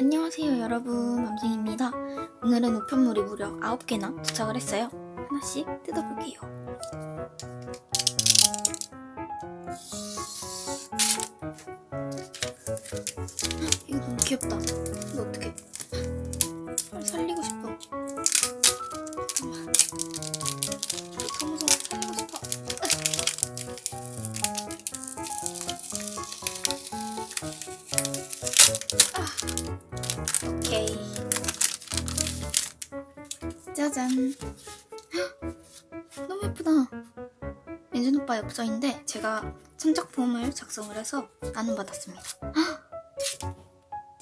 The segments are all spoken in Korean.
안녕하세요 여러분. 맘생입니다. 오늘은 우편물이 무려 9개나 도착을 했어요. 하나씩 뜯어볼게요. 이거 너무 귀엽다. 이거 빨리 살리고 싶어 짜잔. 헉, 너무 예쁘다. 민준 오빠 엽서인데 제가 선착품을 작성을 해서 나눔받았습니다. 헉,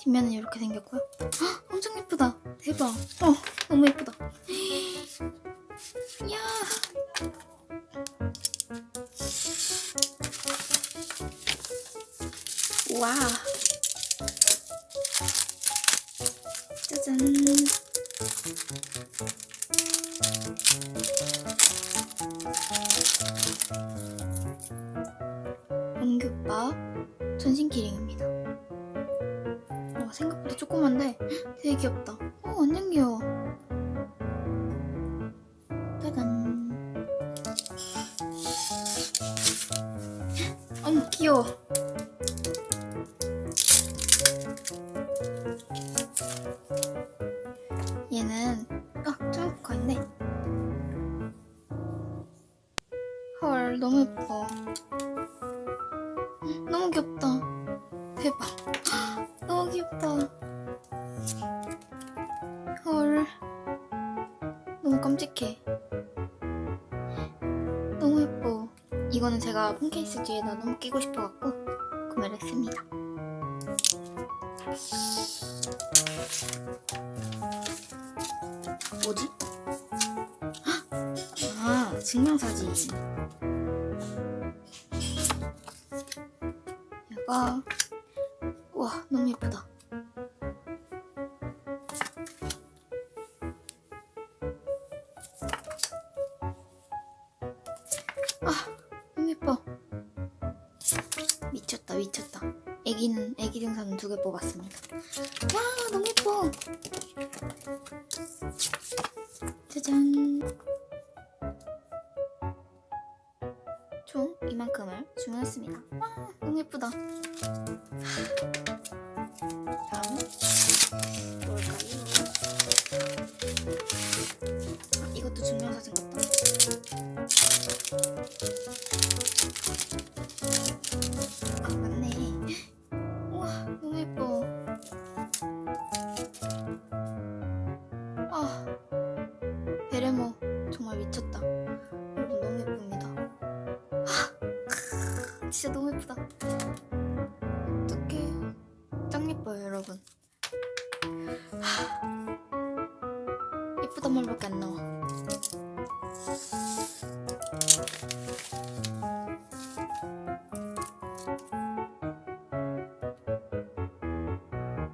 뒷면은 이렇게 생겼고요. 헉, 엄청 예쁘다. 대박. 어, 너무 예쁘다. 이야. 와. 원규 오빠 전신 키링입니다. 와, 생각보다 조그만데 되게 귀엽다. 어, 완전 귀여워. 헐 너무 예뻐. 너무 귀엽다. 대박. 너무 귀엽다. 헐. 너무 깜찍해. 너무 예뻐. 이거는 제가 폰케이스 뒤에다 너무 끼고 싶어갖고 구매를 했습니다. 뭐지? 아, 증명사진. 얘가, 와, 너무 예쁘다. 아, 너무 예뻐. 미쳤다, 미쳤다. 애기는, 애기 등산은 두개 뽑았습니다. 와, 너무 예뻐. 진짜 너무 예쁘다. 어떡해. 짱 예뻐요, 여러분. 하, 예쁘단 말밖에 안 나와.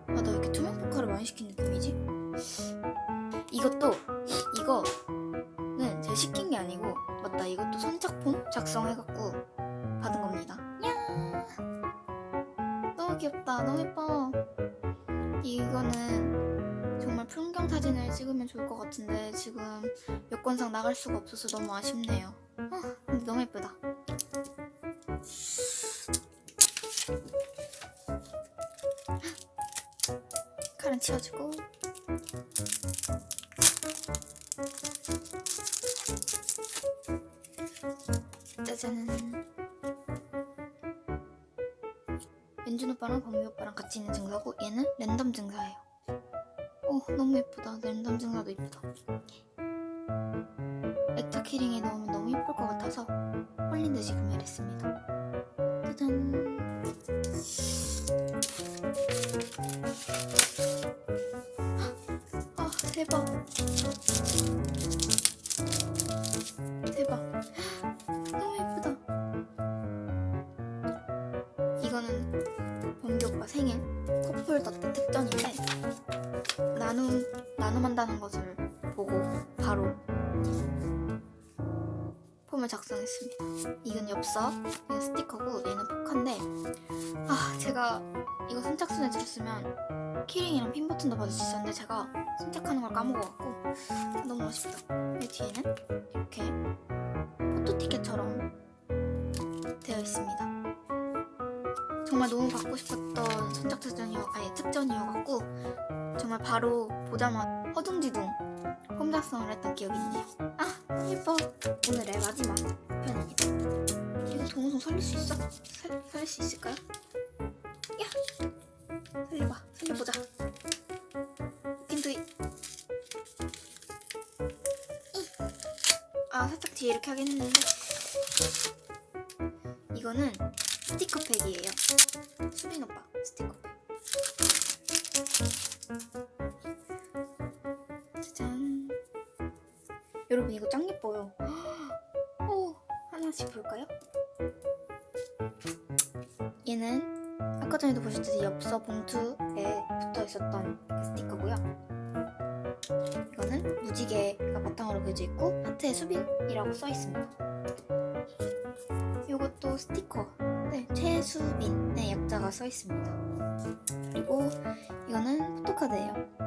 아, 나왜 이렇게 투명 포카를 많이 시킨 느낌이지? 이것도 이거는 제가 시킨 게 아니고 맞다 이것도 선착품 작성해갖고 너무 귀엽다 너무 예뻐. 이거는 정말 풍경 사진을 찍으면 좋을 것 같은데 지금 여건상 나갈 수가 없어서 너무 아쉽네요. 아, 근데 너무 예쁘다. 칼은 치워주고 짜잔. 연준 오빠랑 범미 오빠랑 같이 있는 증사고 얘는 랜덤 증사예요. 오 너무 예쁘다. 랜덤 증사도 예쁘다. 액자 키링에 넣으면 너무 예쁠 것 같아서 홀린 듯이 구매를 했습니다. 짜잔. 아. 대박. 폼을 작성했습니다. 이건 엽서, 이건 스티커고 얘는 포카인데 아 제가 이거 선착순에 들었으면 키링이랑 핀 버튼도 받을 수 있었는데 제가 선택하는 걸 까먹어갖고 너무 아쉽다. 이 뒤에는 이렇게 포토 티켓처럼 되어 있습니다. 정말 너무 갖고 싶었던 선착 특전이어 아니 특전이어갖고 정말 바로 보자마자 허둥지둥 홈 작성을 했던 기억이 있네요. 아 예뻐. 오늘의 마지막 편입니다. 이거 동영상 살릴 수 있어? 살, 살릴 수 있을까요? 야! 살려봐. 살려보자. 핀투이. 아, 살짝 뒤에 이렇게 하긴 했는데. 이거는 스티커 팩이에요. 수빈 오빠 스티커 팩. 이거 짱 예뻐요. 오, 하나씩 볼까요? 얘는 아까 전에도 보셨듯이 엽서 봉투에 붙어 있었던 그 스티커고요. 이거는 무지개가 바탕으로 그려져 있고 하트에 수빈이라고 써 있습니다. 이것도 스티커. 네, 최수빈의 약자가 써 있습니다. 그리고 이거는 포토카드예요.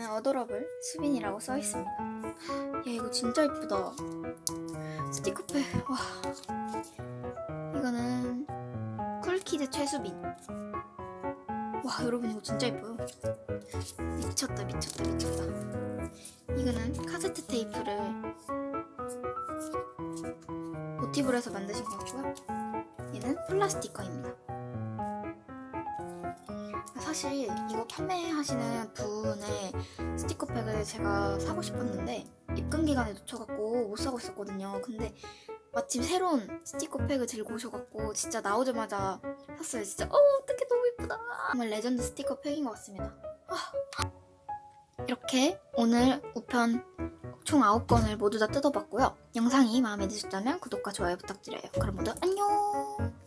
여기는 어도러블 수빈이라고 써 있습니다. 야 이거 진짜 예쁘다. 스티커팩 와. 이거는 쿨키드 최수빈. 와 여러분 이거 진짜 예뻐요. 미쳤다 미쳤다 미쳤다. 이거는 카세트 테이프를 모티브로 해서 만드신 것 같고요. 얘는 플라스티커입니다. 사실 이거 판매하시는 분의 스티커팩을 제가 사고 싶었는데 입금 기간에 놓쳐갖고 못 사고 있었거든요. 근데 마침 새로운 스티커팩을 들고 오셔갖고 진짜 나오자마자 샀어요. 진짜 어 어떡해 너무 예쁘다. 정말 레전드 스티커팩인 것 같습니다. 아. 이렇게 오늘 우편 총 9건을 모두 다 뜯어봤고요. 영상이 마음에 드셨다면 구독과 좋아요 부탁드려요. 그럼 모두 안녕!